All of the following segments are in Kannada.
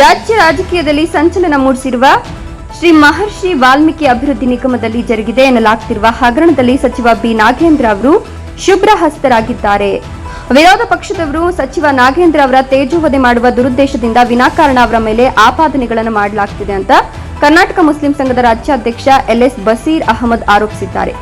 ರಾಜ್ಯ ರಾಜಕೀಯದಲ್ಲಿ ಸಂಚಲನ ಮೂಡಿಸಿರುವ ಶ್ರೀ ಮಹರ್ಷಿ ವಾಲ್ಮೀಕಿ ಅಭಿವೃದ್ಧಿ ನಿಗಮದಲ್ಲಿ ಜರುಗಿದೆ ಎನ್ನಲಾಗ್ತಿರುವ ಹಗರಣದಲ್ಲಿ ಸಚಿವ ಬಿ. ನಾಗೇಂದ್ರ ಅವರು ಶುಭ್ರ ಹಸ್ತರಾಗಿದ್ದಾರೆ. ವಿರೋಧ ಪಕ್ಷದವರು ಸಚಿವ ನಾಗೇಂದ್ರ ಅವರ ತೇಜೋವಧೆ ಮಾಡುವ ದುರುದ್ದೇಶದಿಂದ ವಿನಾಕಾರಣ ಅವರ ಮೇಲೆ ಆಪಾದನೆಗಳನ್ನು ಮಾಡಲಾಗ್ತಿದೆ ಅಂತ ಕರ್ನಾಟಕ ಮುಸ್ಲಿಂ ಸಂಘದ ರಾಜ್ಯಾಧ್ಯಕ್ಷ ಎಲ್ಎಸ್ ಬಸೀರ್ ಅಹಮದ್ ಆರೋಪಿಸಿದ್ದಾರೆ.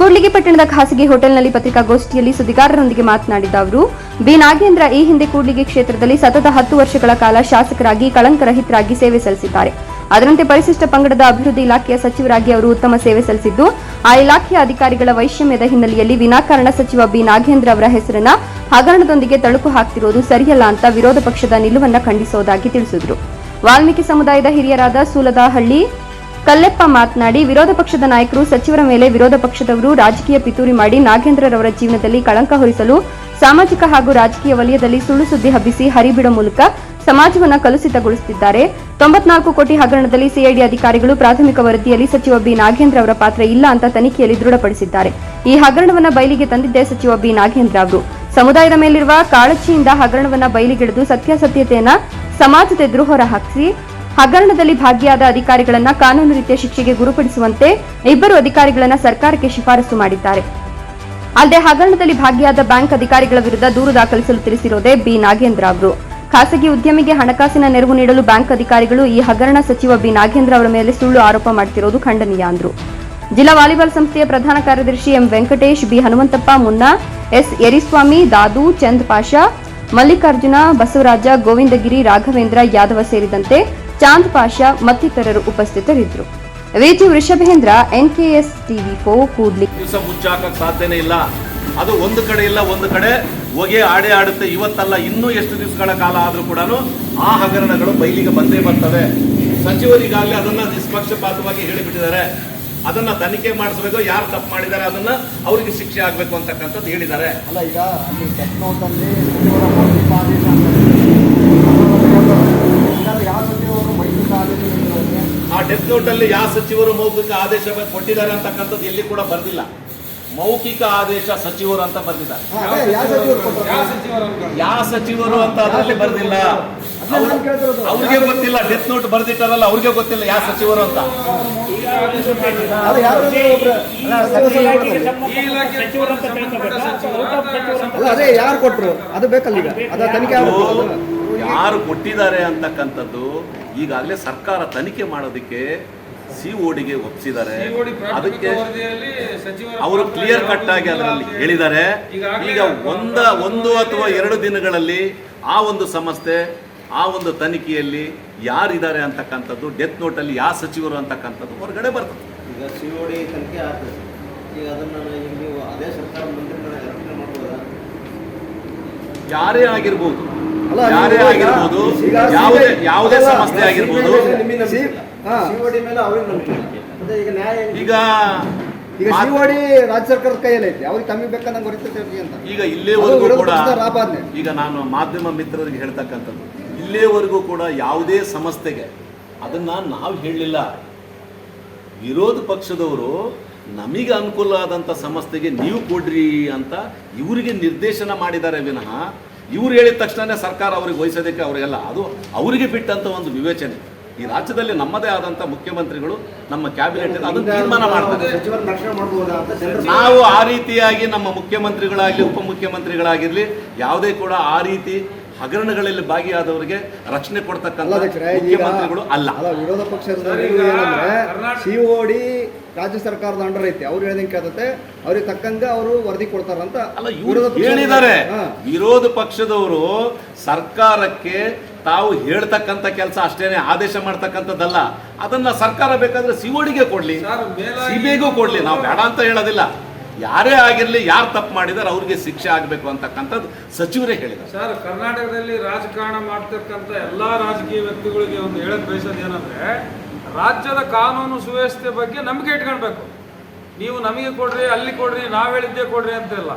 ಕೂಡ್ಲಿಗಿ ಪಟ್ಟಣದ ಖಾಸಗಿ ಹೋಟೆಲ್ನಲ್ಲಿ ಪತ್ರಿಕಾಗೋಷ್ಠಿಯಲ್ಲಿ ಸುದ್ದಿಗಾರರೊಂದಿಗೆ ಮಾತನಾಡಿದ ಅವರು, ಬಿ. ನಾಗೇಂದ್ರ ಈ ಹಿಂದೆ ಕೂಡ್ಲಿಗಿ ಕ್ಷೇತ್ರದಲ್ಲಿ ಸತತ ಹತ್ತು ವರ್ಷಗಳ ಕಾಲ ಶಾಸಕರಾಗಿ ಕಳಂಕರಹಿತರಾಗಿ ಸೇವೆ ಸಲ್ಲಿಸಿದ್ದಾರೆ. ಅದರಂತೆ ಪರಿಶಿಷ್ಟ ಪಂಗಡದ ಅಭಿವೃದ್ಧಿ ಇಲಾಖೆಯ ಸಚಿವರಾಗಿ ಅವರು ಉತ್ತಮ ಸೇವೆ ಸಲ್ಲಿಸಿದ್ದು, ಆ ಇಲಾಖೆಯ ಅಧಿಕಾರಿಗಳ ವೈಷಮ್ಯದ ಹಿನ್ನೆಲೆಯಲ್ಲಿ ವಿನಾಕಾರಣ ಸಚಿವ ಬಿ. ನಾಗೇಂದ್ರ ಅವರ ಹೆಸರನ್ನ ಹಗರಣದೊಂದಿಗೆ ತಳುಕು ಹಾಕ್ತಿರೋದು ಸರಿಯಲ್ಲ ಅಂತ ವಿರೋಧ ಪಕ್ಷದ ನಿಲುವನ್ನ ಖಂಡಿಸುವುದಾಗಿ ತಿಳಿಸಿದರು. ವಾಲ್ಮೀಕಿ ಸಮುದಾಯದ ಹಿರಿಯರಾದ ಸೂಲದಹಳ್ಳಿ ಕಲ್ಲೆಪ್ಪ ಮಾತನಾಡಿ, ವಿರೋಧ ಪಕ್ಷದ ನಾಯಕರು ಸಚಿವರ ಮೇಲೆ ವಿರೋಧ ಪಕ್ಷದವರು ರಾಜಕೀಯ ಪಿತೂರಿ ಮಾಡಿ ನಾಗೇಂದ್ರರವರ ಜೀವನದಲ್ಲಿ ಕಳಂಕ ಹೊರಿಸಲು ಸಾಮಾಜಿಕ ಹಾಗೂ ರಾಜಕೀಯ ವಲಯದಲ್ಲಿ ಸುಳ್ಳು ಸುದ್ದಿ ಹಬ್ಬಿಸಿ ಹರಿಬಿಡೋ ಮೂಲಕ ಸಮಾಜವನ್ನ ಕಲುಷಿತಗೊಳಿಸುತ್ತಿದ್ದಾರೆ. ತೊಂಬತ್ನಾಲ್ಕು ಕೋಟಿ ಹಗರಣದಲ್ಲಿ ಸಿಐಡಿ ಅಧಿಕಾರಿಗಳು ಪ್ರಾಥಮಿಕ ವರದಿಯಲ್ಲಿ ಸಚಿವ ಬಿ ನಾಗೇಂದ್ರ ಅವರ ಪಾತ್ರ ಇಲ್ಲ ಅಂತ ತನಿಖೆಯಲ್ಲಿ ದೃಢಪಡಿಸಿದ್ದಾರೆ. ಈ ಹಗರಣವನ್ನ ಬಯಲಿಗೆ ತಂದಿದ್ದೇ ಸಚಿವ ಬಿ ನಾಗೇಂದ್ರ ಅವರು. ಸಮುದಾಯದ ಮೇಲಿರುವ ಕಾಳಜಿಯಿಂದ ಹಗರಣವನ್ನ ಬಯಲಿಗೆಳೆದು ಸತ್ಯಾಸತ್ಯತೆಯನ್ನು ಸಮಾಜದ ಎದುರು ಹೊರಹಾಕಿಸಿ ಹಗರಣದಲ್ಲಿ ಭಾಗಿಯಾದ ಅಧಿಕಾರಿಗಳನ್ನ ಕಾನೂನು ರೀತಿಯ ಶಿಕ್ಷೆಗೆ ಗುರುಪಡಿಸುವಂತೆ ಇಬ್ಬರು ಅಧಿಕಾರಿಗಳನ್ನ ಸರ್ಕಾರಕ್ಕೆ ಶಿಫಾರಸು ಮಾಡಿದ್ದಾರೆ. ಅಲ್ಲದೆ ಹಗರಣದಲ್ಲಿ ಭಾಗಿಯಾದ ಬ್ಯಾಂಕ್ ಅಧಿಕಾರಿಗಳ ವಿರುದ್ಧ ದೂರು ದಾಖಲಿಸಲು ತಿಳಿಸಿರುವುದೇ ಬಿ. ನಾಗೇಂದ್ರ ಅವರು. ಖಾಸಗಿ ಉದ್ಯಮಿಗೆ ಹಣಕಾಸಿನ ನೆರವು ನೀಡಲು ಬ್ಯಾಂಕ್ ಅಧಿಕಾರಿಗಳು ಈ ಹಗರಣ ಸಚಿವ ಬಿ. ನಾಗೇಂದ್ರ ಅವರ ಮೇಲೆ ಸುಳ್ಳು ಆರೋಪ ಮಾಡುತ್ತಿರುವುದು ಖಂಡನೀಯ ಅಂದರು. ಜಿಲ್ಲಾ ವಾಲಿಬಾಲ್ ಸಂಸ್ಥೆಯ ಪ್ರಧಾನ ಕಾರ್ಯದರ್ಶಿ M. Venkatesh, B. Hanumanthappa Munna S. Yeriswamy Dadu, Chand Pasha, Mallikarjuna, Basavaraja, Govindagiri, Raghavendra, Yadava ಸೇರಿದಂತೆ ಚಾಂದ್ ಪಾಷಾ ಮತ್ತಿತರರು ಉಪಸ್ಥಿತರಿದ್ದರು. ವಿಜಿ ವೃಷಭೇಂದ್ರ ಎನ್ಕೆಎಸ್ ಟಿವಿ ಫೋ ಕೂಡ್ಲಿ. ದಿವಸ ಮುಚ್ಚಾಕಕ್ ಸಾಧ್ಯನೇ ಇಲ್ಲ. ಅದು ಒಂದು ಕಡೆ ಇಲ್ಲ ಒಂದು ಕಡೆ ಹೊಗೆ ಆಡೇ ಆಡುತ್ತೆ. ಇವತ್ತಲ್ಲ ಇನ್ನೂ ಎಷ್ಟು ದಿವಸಗಳ ಕಾಲ ಆದರೂ ಕೂಡ ಆ ಹಗರಣಗಳು ಬಯಲಿಗೆ ಬಂದೇ ಬರ್ತವೆ. ಸಚಿವರಿಗಾಗಲೇ ಅದನ್ನ ನಿಷ್ಪಕ್ಷಪಾತವಾಗಿ ಹೇಳಿಬಿಟ್ಟಿದ್ದಾರೆ. ಅದನ್ನ ತನಿಖೆ ಮಾಡಿಸಬೇಕು ಯಾರು ತಪ್ಪು ಮಾಡಿದ್ದಾರೆ ಅದನ್ನ ಅವರಿಗೆ ಶಿಕ್ಷೆ ಆಗಬೇಕು ಅಂತಕ್ಕಂಥದ್ದು ಹೇಳಿದ್ದಾರೆ. ಅಲ್ಲ ಈಗ ಅಲ್ಲಿ ಡೆತ್ ನೋಟಲ್ಲಿ ಸಚಿವರ ಮೌಖಿಕ ಆದೇಶ ಅಂತ ಯಾವ ಸಚಿವರು ಮೌಖಿಕ ಆದೇಶ ನೀಡಿರೋರಿಗೆ ಅಲ್ಲಿ ಯಾವ ಸಚಿವರು ಮೌಖಿಕ ಆದೇಶ ಕೊಟ್ಟಿದ್ದಾರೆ ಅಂತಕ್ಕಂಥದ್ದು ಎಲ್ಲಿ ಕೂಡ ಬರ್ದಿಲ್ಲ. ಮೌಖಿಕ ಆದೇಶ ಸಚಿವರು ಅಂತ ಬರ್ದಿದ್ದಾರೆ. ಹಾ, ಯಾವ ಸಚಿವರು ಅಂತ? ಅದರಲ್ಲಿ ಬರ್ದಿಲ್ಲ. ಅವ್ರಿಗೆ ಗೊತ್ತಿಲ್ಲ ಡೆತ್ ನೋಟ್ ಬರ್ದಿಟ್ಟಾರಲ್ಲ ಅವ್ರಿಗೆ ಗೊತ್ತಿಲ್ಲ ಯಾವ ಸಚಿವರು ಅಂತ. ಅದು ಯಾರು ಕೊಟ್ರು? ಅದು ಬೇಕಲ್ಲ ಈಗ. ಅದ ತನಿಖೆ. ಯಾರು ಕೊಟ್ಟಿದ್ದಾರೆ ಅಂತಕ್ಕಂಥದ್ದು ಈಗಾಗಲೇ ಸರ್ಕಾರ ತನಿಖೆ ಮಾಡೋದಕ್ಕೆ ಸಿ ಓಡಿಗೆ ಒಪ್ಪಿಸಿದ್ದಾರೆ ಅದಕ್ಕೆ ಅವರು ಕ್ಲಿಯರ್ ಕಟ್ ಆಗಿ ಅದರಲ್ಲಿ ಹೇಳಿದ್ದಾರೆ. ಈಗ ಒಂದ ಒಂದು ಅಥವಾ ಎರಡು ದಿನಗಳಲ್ಲಿ ಆ ಒಂದು ಸಂಸ್ಥೆ ಆ ಒಂದು ತನಿಖೆಯಲ್ಲಿ ಯಾರಿದ್ದಾರೆ ಅಂತಕ್ಕಂಥದ್ದು ಡೆತ್ ನೋಟಲ್ಲಿ ಯಾವ ಸಚಿವರು ಅಂತಕ್ಕಂಥದ್ದು ಹೊರಗಡೆ ಬರ್ತದೆ. ಈಗ ಸಿ ಓಡಿ ತನಿಖೆ ಆಗ್ತದೆ. ಈಗ ಅದನ್ನು ಈಗ ನೀವು ಅದೇ ಸರ್ಕಾರ ಮಂತ್ರಿಗಳ ರಚನೆ ಮಾಡ್ಬೋದಾ? ಯಾರೇ ಆಗಿರ್ಬೋದು. ಯಾರೇ ಆಗಿರ್ಬೋದು ಯಾವುದೇ ಯಾವುದೇ ಸಮಸ್ಯೆ ಆಗಿರ್ಬೋದು. ಈಗ? ಈಗ ಶಿವಡಿ ರಾಜ್ಯ ಸರ್ಕಾರದ ಕೈಯಲ್ಲಿ ಐತಿ. ಅವ್ರಿಗೆ ತಮಗೆ ಬೇಕಂದಂಗೆ ಹೊರಿತೈತೆ ಅಂತ. ಈಗ ಇಲ್ಲೇ ಇಲ್ಲೇವರೆಗೂ ಕೂಡ ಈಗ ನಾನು ಮಾಧ್ಯಮ ಮಿತ್ರರಿಗೆ ಹೇಳ್ತಕ್ಕಂಥದ್ದು. ಇಲ್ಲೇವರೆಗೂ ಕೂಡ ಯಾವುದೇ ಸಂಸ್ಥೆಗೆ ಅದನ್ನ ನಾವು ಹೇಳಲಿಲ್ಲ. ವಿರೋಧ ಪಕ್ಷದವರು ನಮಗೆ ಅನುಕೂಲ ಆದಂಥ ಸಂಸ್ಥೆಗೆ ನೀವು ಕೊಡ್ರಿ ಅಂತ ಇವರಿಗೆ ನಿರ್ದೇಶನ ಮಾಡಿದ್ದಾರೆ ವಿನಃ ಇವ್ರು ಹೇಳಿದ ತಕ್ಷಣ ಸರ್ಕಾರ ಅವ್ರಿಗೆ ವಹಿಸೋದಕ್ಕೆ ಅವರಿಗೆಲ್ಲ ಅದು ಅವರಿಗೆ ಬಿಟ್ಟಂತ ಒಂದು ವಿವೇಚನೆ. ಈ ರಾಜ್ಯದಲ್ಲಿ ನಮ್ಮದೇ ಆದಂಥ ಮುಖ್ಯಮಂತ್ರಿಗಳು ನಮ್ಮ ಕ್ಯಾಬಿನೆಟ್ ಅದನ್ನು ತೀರ್ಮಾನ ಮಾಡ್ತಾರೆ. ನಾವು ಆ ರೀತಿಯಾಗಿ ನಮ್ಮ ಮುಖ್ಯಮಂತ್ರಿಗಳಾಗಲಿ ಉಪಮುಖ್ಯಮಂತ್ರಿಗಳಾಗಿರ್ಲಿ ಯಾವುದೇ ಕೂಡ ಆ ರೀತಿ ಹಗರಣಗಳಲ್ಲಿ ಭಾಗಿಯಾದವರಿಗೆ ರಕ್ಷಣೆ ಕೊಡ್ತಕ್ಕಂಥ ಮುಖ್ಯಮಂತ್ರಿಗಳು ಅಲ್ಲ. ವಿರೋಧ ಪಕ್ಷ ರಾಜ್ಯ ಸರ್ಕಾರದ ಅಂಡರ್ ಐತೆ. ಅವ್ರು ಹೇಳ್ದಂಗೆ ಕೇಳ್ತತೆ. ಅವ್ರಿಗೆ ತಕ್ಕಂಗೆ ಅವರು ವರದಿ ಕೊಡ್ತಾರಂತ ಅಲ್ಲ ವಿರೋಧ ಇವರು ಹೇಳಿದ್ದಾರೆ. ಹಾ. ವಿರೋಧ ಪಕ್ಷದವರು ಸರ್ಕಾರಕ್ಕೆ ತಾವು ಹೇಳ್ತಕ್ಕಂಥ ಕೆಲಸ ಅಷ್ಟೇನೆ ಆದೇಶ ಮಾಡ್ತಕ್ಕಂಥದ್ದಲ್ಲ. ಅದನ್ನ ಸರ್ಕಾರ ಬೇಕಾದ್ರೆ ಸಿಒಡಿಗೆ ಕೊಡ್ಲಿ ಸಿಬಿಐಗೂ ಕೊಡ್ಲಿ. ನಾವು ಬೇಡ ಅಂತ ಹೇಳೋದಿಲ್ಲ. ಯಾರೇ ಆಗಿರ್ಲಿ ಯಾರು ತಪ್ಪು ಮಾಡಿದಾರೆ ಅವ್ರಿಗೆ ಶಿಕ್ಷೆ ಆಗಬೇಕು ಅಂತಕ್ಕಂಥದ್ದು ಸಚಿವರೇ ಹೇಳಿದ್ದಾರೆ. ಸರ್ ಕರ್ನಾಟಕದಲ್ಲಿ ರಾಜಕಾರಣ ಮಾಡ್ತಕ್ಕಂಥ ಎಲ್ಲಾ ರಾಜಕೀಯ ವ್ಯಕ್ತಿಗಳಿಗೆ ಒಂದು ಹೇಳಕ್ ಬಯಸೋದು ಏನಂದ್ರೆ ರಾಜ್ಯದ ಕಾನೂನು ಸುವ್ಯವಸ್ಥೆ ಬಗ್ಗೆ ನಂಬಿಕೆ ಇಟ್ಕೊಳ್ಬೇಕು. ನೀವು ನಮಗೆ ಕೊಡ್ರಿ ಅಲ್ಲಿ ಕೊಡ್ರಿ ನಾವು ಹೇಳಿದ್ದೇ ಕೊಡ್ರಿ ಅಂತಿಲ್ಲ.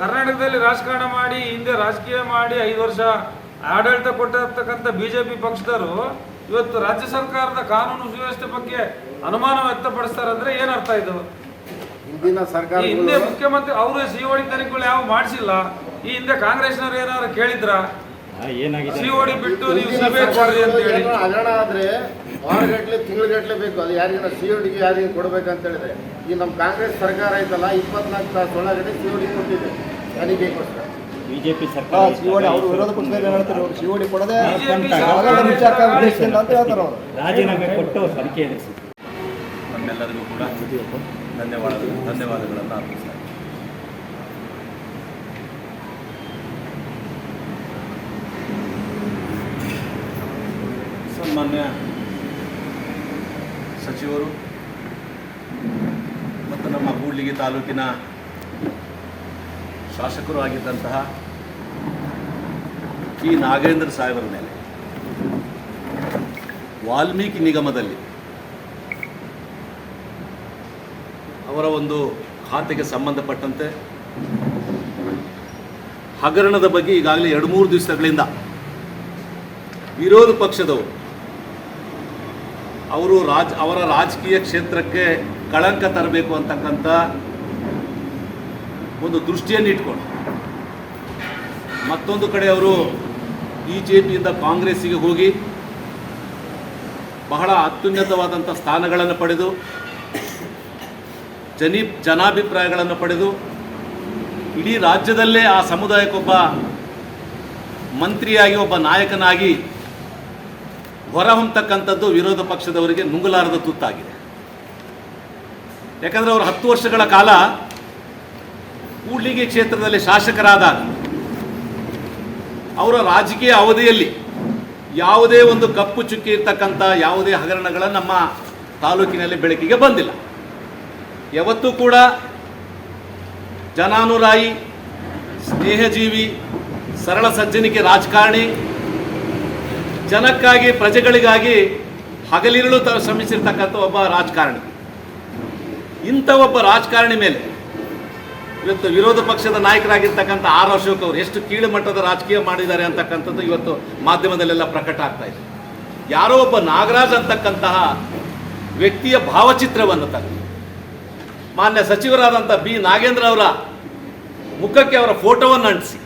ಕರ್ನಾಟಕದಲ್ಲಿ ರಾಜಕಾರಣ ಮಾಡಿ ಹಿಂದೆ ರಾಜಕೀಯ ಮಾಡಿ ಐದು ವರ್ಷ ಆಡಳಿತ ಕೊಟ್ಟಿರ್ತಕ್ಕಂಥ ಬಿಜೆಪಿ ಪಕ್ಷದವರು ಇವತ್ತು ರಾಜ್ಯ ಸರ್ಕಾರದ ಕಾನೂನು ಸುವ್ಯವಸ್ಥೆ ಬಗ್ಗೆ ಅನುಮಾನ ವ್ಯಕ್ತಪಡಿಸ್ತಾರೆ ಅಂದ್ರೆ ಏನರ್ಥ ಇದು? ಹಿಂದಿನ ಸರ್ಕಾರ ಹಿಂದೆ ಮುಖ್ಯಮಂತ್ರಿ ಅವರು ಸಿಒಡಿ ತನಿಖೆಗಳು ಯಾವ ಮಾಡಿಸಿಲ್ಲ. ಈ ಹಿಂದೆ ಕಾಂಗ್ರೆಸ್ನವ್ರು ಏನಾದ್ರು ಕೇಳಿದ್ರ? ಸಿಒಡಿ ಬಿಟ್ಟು ನೀವು ಸಿಬಿಐ ಕೊಡ್ರಿ ಅಂತ ಹೇಳಿ ಹಗರಣ ಆದ್ರೆ ವಾರಗಟ್ಲೆ ತಿಂಗಳಗಟ್ಲೆ ಬೇಕು. ಅದು ಯಾರಿಗಾರ ಸಿ ಒ ಡಿಗೆ ಯಾರಿಗೆ ಕೊಡ್ಬೇಕಂತ ಹೇಳಿದ್ರೆ. ಈ ನಮ್ಮ ಕಾಂಗ್ರೆಸ್ ಸರ್ಕಾರ ಐತಲ್ಲ ಇಪ್ಪತ್ನಾಲ್ಕು ತಾಸು ಒಳಗಡೆ ಸಿ ಕೊಟ್ಟಿದೆ. ಕೊಟ್ಟಿದೆ ತನಿಖೆಗೋಸ್ಕರ ಬಿಜೆಪಿ ಸರ್ಕಾರ ಸಿಒಡಿ ಅವರು ವಿರೋಧ ಪಕ್ಷದಲ್ಲಿ ಹೇಳ್ತಾರೆ ಅವರು ಸಿ ಓ ಡಿ ಕೊಡದೆ ಅಂತ ಹೇಳ್ತಾರೆ ಅವರು. ರಾಜೀನಾಮೆ ಕೊಟ್ಟು ಎದುರಿಸಿ. ನಮ್ಮೆಲ್ಲರಿಗೂ ಕೂಡ ಧನ್ಯವಾದ ಧನ್ಯವಾದಗಳನ್ನು ಅರ್ಪಿಸ್ತಾರೆ ಸನ್ಮಾನ್ಯ ಸಚಿವರು ಮತ್ತು ನಮ್ಮ ಕೂಡ್ಲಿಗಿ ತಾಲೂಕಿನ ಶಾಸಕರು ಆಗಿದ್ದಂತಹ ಈ ನಾಗೇಂದ್ರ ಸಾಹೇಬರ ಮೇಲೆ ವಾಲ್ಮೀಕಿ ನಿಗಮದಲ್ಲಿ ಅವರ ಒಂದು ಖಾತೆಗೆ ಸಂಬಂಧಪಟ್ಟಂತೆ ಹಗರಣದ ಬಗ್ಗೆ ಈಗಾಗಲೇ ಎರಡು ಮೂರು ದಿವಸಗಳಿಂದ ವಿರೋಧ ಪಕ್ಷದವರು ಅವರು ರಾಜ್, ಅವರ ರಾಜಕೀಯ ಕ್ಷೇತ್ರಕ್ಕೆ ಕಳಂಕ ತರಬೇಕು ಅಂತಕ್ಕಂಥ ಒಂದು ದೃಷ್ಟಿಯನ್ನು ಇಟ್ಕೊಂಡು ಮತ್ತೊಂದು ಕಡೆ ಅವರು ಬಿ ಜೆ ಪಿಯಿಂದ ಕಾಂಗ್ರೆಸ್ಸಿಗೆ ಹೋಗಿ ಬಹಳ ಅತ್ಯುನ್ನತವಾದಂಥ ಸ್ಥಾನಗಳನ್ನು ಪಡೆದು, ಜನಿ, ಜನಾಭಿಪ್ರಾಯಗಳನ್ನು ಪಡೆದು, ಇಡೀ ರಾಜ್ಯದಲ್ಲೇ ಆ ಸಮುದಾಯಕ್ಕೊಬ್ಬ ಮಂತ್ರಿಯಾಗಿ, ಒಬ್ಬ ನಾಯಕನಾಗಿ ಹೊರಹೊಮ್ಮತಕ್ಕಂಥದ್ದು ವಿರೋಧ ಪಕ್ಷದವರಿಗೆ ನುಂಗಲಾರದ ತುತ್ತಾಗಿದೆ. ಯಾಕಂದರೆ ಅವರು ಹತ್ತು ವರ್ಷಗಳ ಕಾಲ ಕೂಡ್ಲಿಗಿ ಕ್ಷೇತ್ರದಲ್ಲಿ ಶಾಸಕರಾದ ಅವರ ರಾಜಕೀಯ ಅವಧಿಯಲ್ಲಿ ಯಾವುದೇ ಒಂದು ಕಪ್ಪು ಚುಕ್ಕಿ ಇರ್ತಕ್ಕಂಥ ಯಾವುದೇ ಹಗರಣಗಳ ನಮ್ಮ ತಾಲೂಕಿನಲ್ಲಿ ಬೆಳಕಿಗೆ ಬಂದಿಲ್ಲ. ಯಾವತ್ತೂ ಕೂಡ ಜನಾನುರಾಯಿ, ಸ್ನೇಹಜೀವಿ, ಸರಳ ಸಜ್ಜನಿಕೆ ರಾಜಕಾರಣಿ ಜನಕ್ಕಾಗಿ, ಪ್ರಜೆಗಳಿಗಾಗಿ ಹಗಲಿರುಳು ತಾವು ಶ್ರಮಿಸಿರ್ತಕ್ಕಂಥ ಒಬ್ಬ ರಾಜಕಾರಣಿ. ಇಂಥ ಒಬ್ಬ ರಾಜಕಾರಣಿ ಮೇಲೆ ಇವತ್ತು ವಿರೋಧ ಪಕ್ಷದ ನಾಯಕರಾಗಿರ್ತಕ್ಕಂಥ ಆರ್ ಅಶೋಕ್ ಅವರು ಎಷ್ಟು ಕೀಳು ಮಟ್ಟದ ರಾಜಕೀಯ ಮಾಡಿದ್ದಾರೆ ಅಂತಕ್ಕಂಥದ್ದು ಇವತ್ತು ಮಾಧ್ಯಮದಲ್ಲೆಲ್ಲ ಪ್ರಕಟ ಆಗ್ತಾ ಇದೆ. ಯಾರೋ ಒಬ್ಬ ನಾಗರಾಜ್ ಅಂತಕ್ಕಂತಹ ವ್ಯಕ್ತಿಯ ಭಾವಚಿತ್ರವನ್ನು ತಂದು ಮಾನ್ಯ ಸಚಿವರಾದಂಥ ಬಿ ನಾಗೇಂದ್ರ ಅವರ ಮುಖಕ್ಕೆ ಅವರ ಫೋಟೋವನ್ನು ಅಂಟಿಸಿ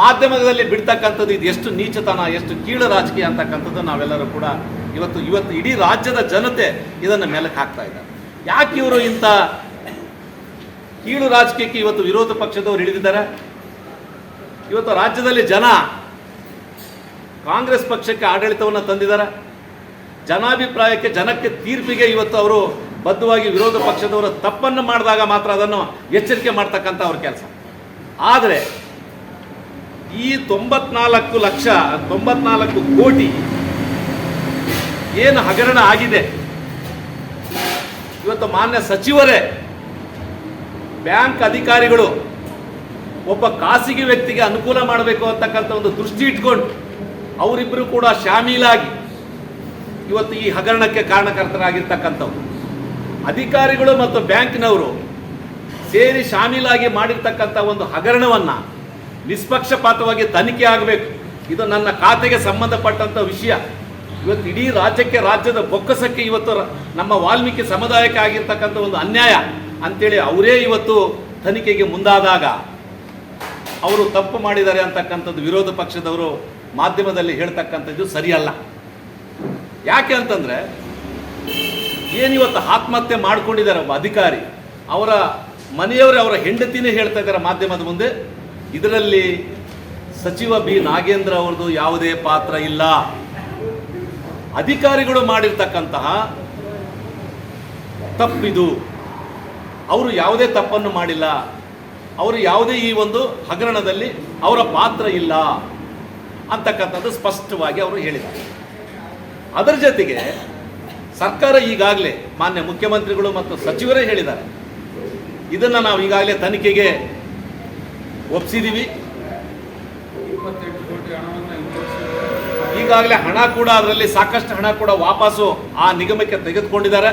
ಮಾಧ್ಯಮದಲ್ಲಿ ಬಿಡ್ತಕ್ಕಂಥದ್ದು ಇದು ಎಷ್ಟು ನೀಚತನ, ಎಷ್ಟು ಕೀಳು ರಾಜಕೀಯ ಅಂತಕ್ಕಂಥದ್ದು ನಾವೆಲ್ಲರೂ ಕೂಡ ಇವತ್ತು ಇವತ್ತು ಇಡೀ ರಾಜ್ಯದ ಜನತೆ ಇದನ್ನು ಮೇಲಕ್ಕೆ ಹಾಕ್ತಾ ಇದ್ದಾರೆ. ಯಾಕೆ ಇವರು ಇಂಥ ಕೀಳು ರಾಜಕೀಯಕ್ಕೆ ಇವತ್ತು ವಿರೋಧ ಪಕ್ಷದವರು ಹಿಡಿದಿದ್ದಾರೆ ಇವತ್ತು ರಾಜ್ಯದಲ್ಲಿ ಜನ ಕಾಂಗ್ರೆಸ್ ಪಕ್ಷಕ್ಕೆ ಆಡಳಿತವನ್ನು ತಂದಿದ್ದಾರೆ. ಜನಾಭಿಪ್ರಾಯಕ್ಕೆ, ಜನಕ್ಕೆ ತೀರ್ಪಿಗೆ ಇವತ್ತು ಅವರು ಬದ್ಧವಾಗಿ ವಿರೋಧ ಪಕ್ಷದವರ ತಪ್ಪನ್ನು ಮಾಡಿದಾಗ ಮಾತ್ರ ಅದನ್ನು ಎಚ್ಚರಿಕೆ ಮಾಡ್ತಕ್ಕಂಥ ಅವ್ರ ಕೆಲಸ. ಆದರೆ ಈ ತೊಂಬತ್ನಾಲ್ಕು ಲಕ್ಷ, ತೊಂಬತ್ನಾಲ್ಕು ಕೋಟಿ ಏನು ಹಗರಣ ಆಗಿದೆ? ಇವತ್ತು ಮಾನ್ಯ ಸಚಿವರೇ, ಬ್ಯಾಂಕ್ ಅಧಿಕಾರಿಗಳು ಒಬ್ಬ ಖಾಸಗಿ ವ್ಯಕ್ತಿಗೆ ಅನುಕೂಲ ಮಾಡಬೇಕು ಅಂತಕ್ಕಂಥ ಒಂದು ದೃಷ್ಟಿ ಇಟ್ಕೊಂಡು ಅವರಿಬ್ಬರು ಕೂಡ ಶಾಮೀಲಾಗಿ ಇವತ್ತು ಈ ಹಗರಣಕ್ಕೆ ಕಾರಣಕರ್ತರಾಗಿರ್ತಕ್ಕಂಥವ್ರು. ಅಧಿಕಾರಿಗಳು ಮತ್ತು ಬ್ಯಾಂಕ್ನವರು ಸೇರಿ ಶಾಮೀಲಾಗಿ ಮಾಡಿರ್ತಕ್ಕಂಥ ಒಂದು ಹಗರಣವನ್ನು ನಿಷ್ಪಕ್ಷಪಾತವಾಗಿ ತನಿಖೆ ಆಗಬೇಕು. ಇದು ನನ್ನ ಖಾತೆಗೆ ಸಂಬಂಧಪಟ್ಟಂಥ ವಿಷಯ. ಇವತ್ತು ಇಡೀ ರಾಜ್ಯಕ್ಕೆ ರಾಜ್ಯದ ಬೊಕ್ಕಸಕ್ಕೆ ಇವತ್ತು ನಮ್ಮ ವಾಲ್ಮೀಕಿ ಸಮುದಾಯಕ್ಕೆ ಆಗಿರ್ತಕ್ಕಂಥ ಒಂದು ಅನ್ಯಾಯ ಅಂತೇಳಿ ಅವರೇ ಇವತ್ತು ತನಿಖೆಗೆ ಮುಂದಾದಾಗ ಅವರು ತಪ್ಪು ಮಾಡಿದ್ದಾರೆ ಅಂತಕ್ಕಂಥದ್ದು ವಿರೋಧ ಪಕ್ಷದವರು ಮಾಧ್ಯಮದಲ್ಲಿ ಹೇಳ್ತಕ್ಕಂಥದ್ದು ಸರಿಯಲ್ಲ. ಯಾಕೆ ಅಂತಂದ್ರೆ ಏನಿವತ್ತು ಆತ್ಮಹತ್ಯೆ ಮಾಡ್ಕೊಂಡಿದ್ದಾರೆ ಅಧಿಕಾರಿ, ಅವರ ಮನೆಯವರೇ ಅವರ ಹೆಂಡತಿನೇ ಹೇಳ್ತಾ ಇದ್ದಾರೆ ಮಾಧ್ಯಮದ ಮುಂದೆ. ಇದರಲ್ಲಿ ಸಚಿವ ಬಿ ನಾಗೇಂದ್ರ ಅವರದು ಯಾವುದೇ ಪಾತ್ರ ಇಲ್ಲ. ಅಧಿಕಾರಿಗಳು ಮಾಡಿರ್ತಕ್ಕಂತಹ ತಪ್ಪಿದು. ಅವರು ಯಾವುದೇ ತಪ್ಪನ್ನು ಮಾಡಿಲ್ಲ. ಅವರು ಯಾವುದೇ ಈ ಒಂದು ಹಗರಣದಲ್ಲಿ ಅವರ ಪಾತ್ರ ಇಲ್ಲ ಅಂತಕ್ಕಂಥದ್ದು ಸ್ಪಷ್ಟವಾಗಿ ಅವರು ಹೇಳಿದ್ದಾರೆ. ಅದರ ಜೊತೆಗೆ ಸರ್ಕಾರ ಈಗಾಗಲೇ ಮಾನ್ಯ ಮುಖ್ಯಮಂತ್ರಿಗಳು ಮತ್ತು ಸಚಿವರೇ ಹೇಳಿದ್ದಾರೆ. ಇದನ್ನು ನಾವು ಈಗಾಗಲೇ ತನಿಖೆಗೆ ಹಿಂದಿರುಗಿಸಿ ಈಗಾಗಲೇ ಹಣ ಕೂಡ ಅದರಲ್ಲಿ ಸಾಕಷ್ಟು ಹಣ ಕೂಡ ವಾಪಸ್ಸು ಆ ನಿಗಮಕ್ಕೆ ತೆಗೆದುಕೊಂಡಿದ್ದಾರೆ.